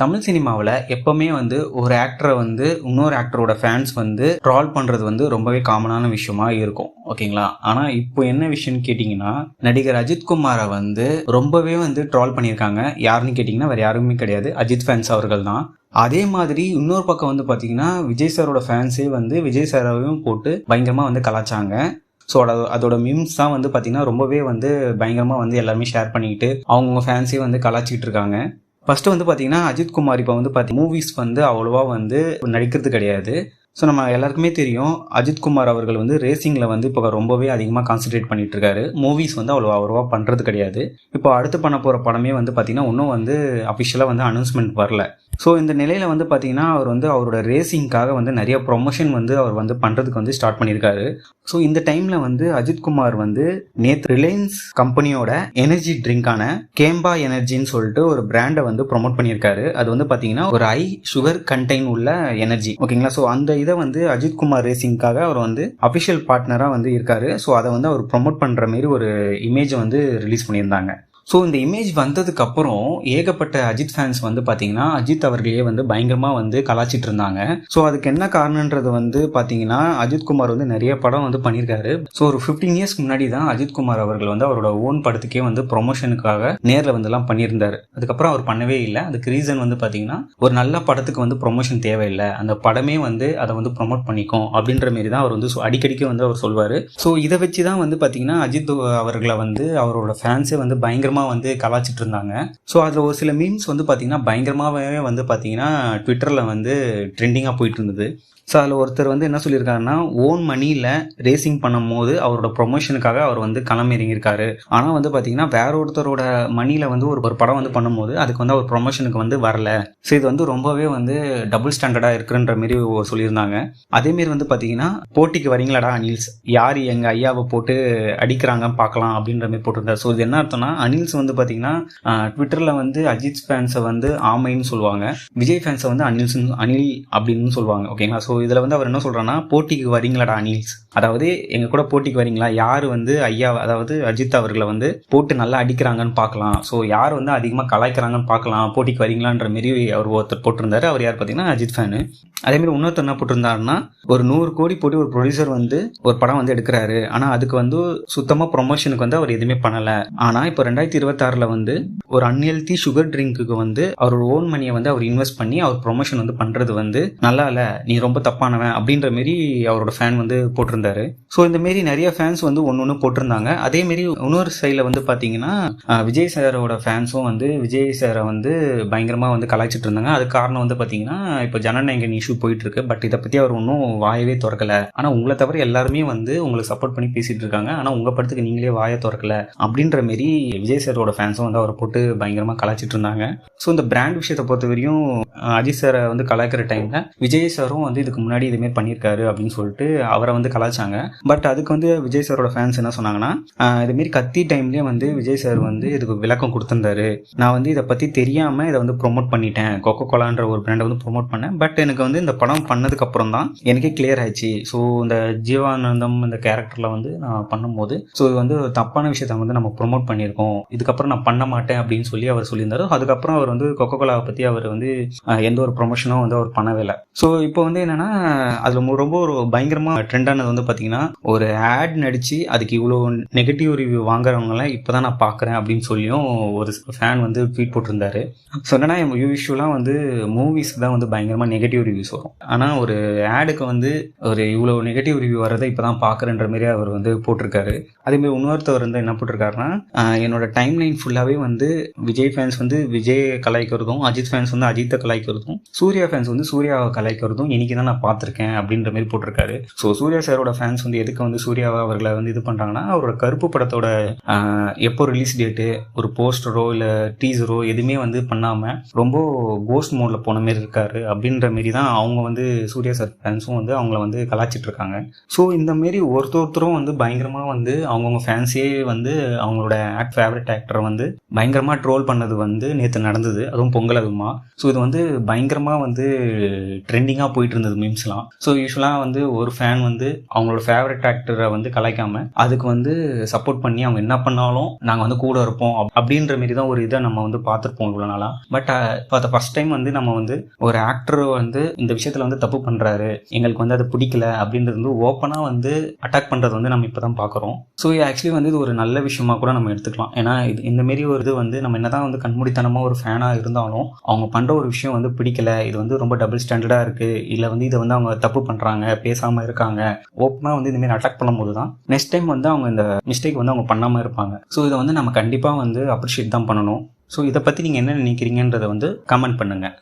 தமிழ் சினிமாவில் எப்பவுமே வந்து ஒரு ஆக்டரை வந்து இன்னொரு ஆக்டரோட ஃபேன்ஸ் வந்து ட்ரால் பண்ணுறது வந்து ரொம்பவே காமனான விஷயமா இருக்கும். ஓகேங்களா? ஆனால் இப்போ என்ன விஷயம்னு கேட்டிங்கன்னா நடிகர் அஜித்குமாரை வந்து ரொம்பவே வந்து ட்ரால் பண்ணியிருக்காங்க. யாருன்னு கேட்டிங்கன்னா வேறு யாருமே கிடையாது. அஜித் ஃபேன்ஸ் அவர்கள் தான். அதே மாதிரி இன்னொரு பக்கம் வந்து பார்த்தீங்கன்னா விஜய் சாரோட ஃபேன்ஸே வந்து விஜய் சாராவையும் போட்டு பயங்கரமாக வந்து கலாச்சாங்க. ஸோ அதோட அதோட மீம்ஸ் தான் வந்து பார்த்தீங்கன்னா ரொம்பவே வந்து பயங்கரமாக வந்து எல்லாருமே ஷேர் பண்ணிக்கிட்டு அவங்கவுங்க ஃபேன்ஸே வந்து கலாச்சிக்கிட்டு இருக்காங்க. ஃபஸ்ட்டு வந்து பார்த்தீங்கன்னா அஜித் குமார் இப்போ வந்து பார்த்தி மூவிஸ் வந்து அவ்வளோவா வந்து நடிக்கிறது கிடையாது. ஸோ நம்ம எல்லாருக்குமே தெரியும் அஜித்குமார் அவர்கள் வந்து ரேசிங்கில் வந்து இப்போ ரொம்பவே அதிகமாக கான்சென்ட்ரேட் பண்ணிட்டு இருக்காரு மூவிஸ் வந்து அவ்வளோ அவ்வளோவா பண்ணுறது கிடையாது. இப்போ அடுத்து பண்ண போகிற படமே வந்து பார்த்தீங்கன்னா இன்னும் வந்து அஃபிஷியலாக வந்து அனௌன்ஸ்மெண்ட் வரல. ஸோ இந்த நிலையில் வந்து பார்த்தீங்கன்னா அவர் வந்து அவரோட ரேசிங்காக வந்து நிறைய ப்ரொமோஷன் வந்து அவர் வந்து பண்ணுறதுக்கு வந்து ஸ்டார்ட் பண்ணியிருக்காரு. ஸோ இந்த டைமில் வந்து அஜித்குமார் வந்து நேற்று ரிலையன்ஸ் கம்பெனியோட எனர்ஜி ட்ரிங்கான கேம்பா எனர்ஜின்னு சொல்லிட்டு ஒரு பிராண்டை வந்து ப்ரொமோட் பண்ணியிருக்காரு. அது வந்து பார்த்தீங்கன்னா ஒரு ஐ சுகர் கண்டெயின் உள்ள எனர்ஜி ஓகேங்களா ஸோ அந்த இதை வந்து அஜித் குமார் ரேசிங்காக அவர் வந்து அஃபிஷியல் பார்ட்னராக வந்து இருக்காரு. ஸோ அதை வந்து அவர் ப்ரொமோட் பண்ணுற மாரி ஒரு இமேஜை வந்து ரிலீஸ் பண்ணியிருந்தாங்க. ஸோ இந்த இமேஜ் வந்ததுக்கு அப்புறம் ஏகப்பட்ட அஜித் ஃபேன்ஸ் வந்து பார்த்தீங்கன்னா அஜித் அவர்களையே வந்து பயங்கரமாக வந்து கலாச்சிட்டு இருந்தாங்க. ஸோ அதுக்கு என்ன காரணன்றது வந்து பார்த்தீங்கன்னா அஜித் குமார் வந்து நிறைய படம் வந்து பண்ணியிருக்காரு. ஸோ ஒரு ஃபிஃப்டீன் இயர்ஸ்க்கு முன்னாடி தான் அஜித் குமார் அவர்கள் வந்து அவரோட ஓன் படத்துக்கே வந்து ப்ரொமோஷனுக்காக நேரில் வந்துலாம் பண்ணியிருந்தார். அதுக்கப்புறம் அவர் பண்ணவே இல்லை. அதுக்கு ரீசன் வந்து பார்த்தீங்கன்னா ஒரு நல்ல படத்துக்கு வந்து ப்ரொமோஷன் தேவையில்லை. அந்த படமே வந்து அதை வந்து ப்ரொமோட் பண்ணிக்கும் அப்படின்ற மாரி தான் அவர் வந்து அடிக்கடிக்கு வந்து அவர் சொல்வார். ஸோ இதை வச்சு தான் வந்து பார்த்தீங்கன்னா அஜித் அவர்களை வந்து அவரோட ஃபேன்ஸே வந்து பயங்கரமாக வந்து கலாச்சிட்டு இருந்தாங்க. ஸோ அதில் ஒரு சில மீம்ஸ் வந்து பார்த்தீங்கன்னா பயங்கரமாகவே வந்து பார்த்தீங்கன்னா ட்விட்டரில் வந்து ட்ரெண்டிங்காக போயிட்டு இருந்தது. ஸோ அதில் ஒருத்தர் வந்து என்ன சொல்லியிருக்காருன்னா ஓன் மணியில் ரேசிங் பண்ணும் போது அவரோட ப்ரொமோஷனுக்காக அவர் வந்து களம் இறங்கியிருக்காரு ஆனால் வந்து பார்த்தீங்கன்னா வேற ஒருத்தரோட மணியில் வந்து ஒரு ஒரு படம் வந்து பண்ணும்போது அதுக்கு வந்து அவர் ப்ரொமோஷனுக்கு வந்து வரல. ஸோ இது வந்து ரொம்பவே வந்து டபுள் ஸ்டாண்டர்டாக இருக்குன்ற மாரி சொல்லியிருந்தாங்க. அதேமாரி வந்து பார்த்தீங்கன்னா போட்டிக்கு வரீங்களாடா அனில்ஸ்? யார் எங்கள் ஐயாவை போட்டு அடிக்கிறாங்கன்னு பார்க்கலாம் அப்படின்ற மாதிரி போட்டிருந்தார். ஸோ இது என்ன அர்த்தம்னா அனில்ஸ் வந்து பார்த்தீங்கன்னா ட்விட்டரில் வந்து அஜித் ஃபேன்ஸை வந்து ஆமைன்னு சொல்லுவாங்க. விஜய் ஃபேன்ஸை வந்து அனில்ஸ் அனில் அப்படின்னு சொல்லுவாங்க. ஓகேங்களா? ஸோ இதில் வந்து அவர் என்ன சொல்கிறான்னா போட்டிக்கு வரீங்களாடா அனில்ஸ்? அதாவது எங்கள் கூட போட்டிக்கு வரீங்களா? யார் வந்து ஐயா அதாவது அஜித் அவர்களை வந்து போட்டு நல்லா அடிக்கிறாங்கன்னு பார்க்கலாம். ஸோ யார் வந்து அதிகமாக கலாய்க்கிறாங்கன்னு பார்க்கலாம் போட்டிக்கு வரீங்களான்ற மாரி அவர் ஒருத்தர் போட்டிருந்தாரு. அவர் யார் பார்த்தீங்கன்னா அஜித் ஃபேனு. அதேமாரி இன்னொருத்தர் என்ன போட்டிருந்தாருன்னா ஒரு நூறு கோடி போட்டு ஒரு ப்ரொடியூசர் வந்து ஒரு படம் வந்து எடுக்கிறாரு. ஆனால் அதுக்கு வந்து சுத்தமாக ப்ரொமோஷனுக்கு வந்து அவர் எதுவுமே பண்ணலை. ஆனால் இப்போ ரெண்டாயிரத்தி இருபத்தாறில் வந்து ஒரு அன்ஹெல்தி சுகர் ட்ரிங்க்குக்கு வந்து அவரோட ஓன் மணியை வந்து அவர் இன்வெஸ்ட் பண்ணி அவர் ப்ரொமோஷன் வந்து பண்ணுறது வந்து நல்லா இல்லை. நீ ரொம்ப தப்பானவன் அப்படின்ற மாரி அவரோட ஃபேன் வந்து போட்டிருந்தாரு. ஸோ இந்த மாரி நிறைய ஃபேன்ஸ் வந்து ஒன்று ஒன்று போட்டிருந்தாங்க. அதே மாரி இன்னொரு சைடில் வந்து பார்த்தீங்கன்னா விஜய் சாரோட ஃபேன்ஸும் வந்து விஜய் சாரை வந்து பயங்கரமாக வந்து கலாய்ச்சிட்டு இருந்தாங்க. அது காரணம் வந்து பார்த்தீங்கன்னா இப்போ ஜனநாயகன் இஷ்யூ போயிட்டு இருக்கு. பட் இதை பற்றி அவர் ஒன்றும் வாயவே திறக்கல. ஆனால் உங்களை தவிர எல்லாருமே வந்து உங்களுக்கு சப்போர்ட் பண்ணி பேசிட்டு இருக்காங்க. ஆனால் உங்கள் படத்துக்கு நீங்களே வாயை திறக்கல அப்படின்ற மாரி விஜய் சாரோட ஃபேன்ஸும் வந்து அவரை போட்டு பயங்கரமாக கலாய்ச்சிட்டு இருந்தாங்க. ஸோ இந்த பிராண்ட் விஷயத்தை பொறுத்த வரையும் அஜித் சாரை வந்து கலாய்க்கிற டைமில் விஜய் சாரும் வந்து இதுக்கு முன்னாடி இதுமாரி பண்ணியிருக்காரு அப்படின்னு சொல்லிட்டு அவரை வந்து கலாச்சாங்க பட் அதுக்கு வந்து விஜய் சாரோட ஃபேன்ஸ் என்ன சொன்னாங்கன்னா இதுமாரி கத்தி டைம்லேயே வந்து விஜய் சார் வந்து இதுக்கு விளக்கம் கொடுத்துருந்தாரு. நான் வந்து இதை பற்றி தெரியாமல் இதை வந்து ப்ரொமோட் பண்ணிட்டேன். கொக்கோ கோலான்ற ஒரு பிராண்டை வந்து ப்ரொமோட் பண்ணேன். பட் எனக்கு வந்து இந்த படம் பண்ணதுக்கு அப்புறம் தான் எனக்கே கிளியர் ஆயிடுச்சு. ஸோ இந்த ஜீவானந்தம் இந்த கேரக்டரில் வந்து நான் பண்ணும்போது ஸோ இது வந்து ஒரு தப்பான விஷயத்த வந்து நம்ம ப்ரொமோட் பண்ணியிருக்கோம். இதுக்கப்புறம் நான் பண்ண மாட்டேன் அப்படின்னு சொல்லி அவர் சொல்லியிருந்தாரு. அதுக்கப்புறம் அவர் வந்து கொக்கோ கோலாவை பற்றி அவர் வந்து எந்த ஒரு ப்ரொமோஷனும் வந்து அவர் பண்ணவே இல்லை. ஸோ இப்போ வந்து என்னன்னா அதில் ரொம்ப ஒரு பயங்கரமாக ட்ரெண்டானது வந்து பார்த்தீங்கன்னா ஒரு ஆட் நடித்து அதுக்கு இவ்வளோ நெகட்டிவ் ரிவ்யூ வாங்குறவங்களாம் இப்போ தான் நான் பார்க்குறேன் அப்படின்னு சொல்லியும் ஒரு ஃபேன் வந்து ட்வீட் போட்டிருந்தாரு. ஸோ என்னன்னா யூஸ்வலாக வந்து மூவிஸ்க்கு தான் வந்து பயங்கரமாக நெகட்டிவ் ரிவ்யூஸ் வரும். ஆனால் ஒரு ஆடுக்கு வந்து ஒரு இவ்வளோ நெகட்டிவ் ரிவ்யூ வரதை இப்போ தான் பார்க்குறேன்ற மாரி அவர் வந்து போட்டிருக்காரு. அதேமாதிரி இன்னொருத்தவர் வந்து என்ன போட்டிருக்காருன்னா என்னோட டைம் லைன் ஃபுல்லாகவே வந்து விஜய் ஃபேன்ஸ் வந்து விஜய் கலாய்க்கிறதும் அஜித் ஃபேன்ஸ் வந்து அஜித்தை கலாய்க்கிறதும் சூர்யா ஃபேன்ஸ் வந்து சூர்யாவை கலாய்க்கிறதும் இன்னைக்கு தான் நான் பார்த்துருக்கேன் அப்படின்ற மாதிரி போட்டிருக்காரு. ஸோ சூர்யா சாரோட ஃபேன்ஸ் வந்து எதுக்கு வந்து சூர்யாவை அவர்களை வந்து இது பண்ணுறாங்கன்னா அவரோட கருப்பு படத்தோட எப்போ ரிலீஸ் டேட்டு ஒரு போஸ்டரோ இல்லை டீசரோ எதுவுமே வந்து பண்ணாமல் ரொம்ப கோஸ்ட் மோடில் போன மாரி இருக்காரு அப்படின்ற மாரி தான் அவங்க வந்து சூர்யா சார் ஃபேன்ஸும் வந்து அவங்கள வந்து கலாச்சிட்டு இருக்காங்க. ஸோ இந்த மாரி ஒருத்தர் ஒருத்தரும் வந்து பயங்கரமாக வந்து அவங்கவுங்க ஃபேன்ஸே வந்து அவங்களோட ஆக்ட் ஃபேவரட் ஃபேவரட் ஆக்டரை வந்து பயங்கரமாக ட்ரோல் பண்ணது வந்து நேற்று நடந்தது. அதுவும் பொங்கல் அதுமா ஸோ இது வந்து பயங்கரமாக வந்து ட்ரெண்டிங்காக போயிட்டு இருந்தது மீம்ஸ்லாம் ஸோ யூஸ்வலாக வந்து ஒரு ஃபேன் வந்து அவங்களோட ஃபேவரட் ஆக்டரை வந்து கலாய்க்காம அதுக்கு வந்து சப்போர்ட் பண்ணி அவங்க என்ன பண்ணாலும் நாங்கள் வந்து கூட இருப்போம். அப்படின்ற மாரி தான் ஒரு இதை நம்ம வந்து பார்த்துருப்போம் இவ்வளோ நாளாக பட் uh, இப்போ அதை ஃபஸ்ட் டைம் வந்து நம்ம வந்து ஒரு ஆக்டர் வந்து இந்த விஷயத்தில் வந்து தப்பு பண்ணுறாரு எங்களுக்கு வந்து அது பிடிக்கல அப்படின்றது வந்து ஓப்பனாக வந்து அட்டாக் பண்ணுறது வந்து நம்ம இப்போ தான் பார்க்குறோம் ஸோ ஆக்சுவலி வந்து இது ஒரு நல்ல விஷயமா கூட நம்ம எடுத்துக்கலாம். ஏன்னா இது இந்த மாரி ஒரு இது வந்து நம்ம என்னதான் வந்து கண்மூடித்தனமாக ஒரு ஃபேனாக இருந்தாலும் அவங்க பண்ணுற ஒரு விஷயம் வந்து பிடிக்கல இது வந்து ரொம்ப டபுள் ஸ்டாண்டர்டாக இருக்குது இல்லை வந்து இதை வந்து அவங்க தப்பு பண்ணுறாங்க பேசாமல் இருக்காங்க. ஓப்பனாக வந்து இதுமாரி அட்டாக் பண்ணும்போது தான் நெக்ஸ்ட் டைம் வந்து அவங்க இந்த மிஸ்டேக் வந்து அவங்க பண்ணாமல் இருப்பாங்க. ஸோ இதை வந்து நம்ம கண்டிப்பாக வந்து அப்ரிஷியேட் தான் பண்ணணும். ஸோ இதை பற்றி நீங்கள் என்ன நினைக்கிறீங்கன்றதை வந்து கமெண்ட் பண்ணுங்கள்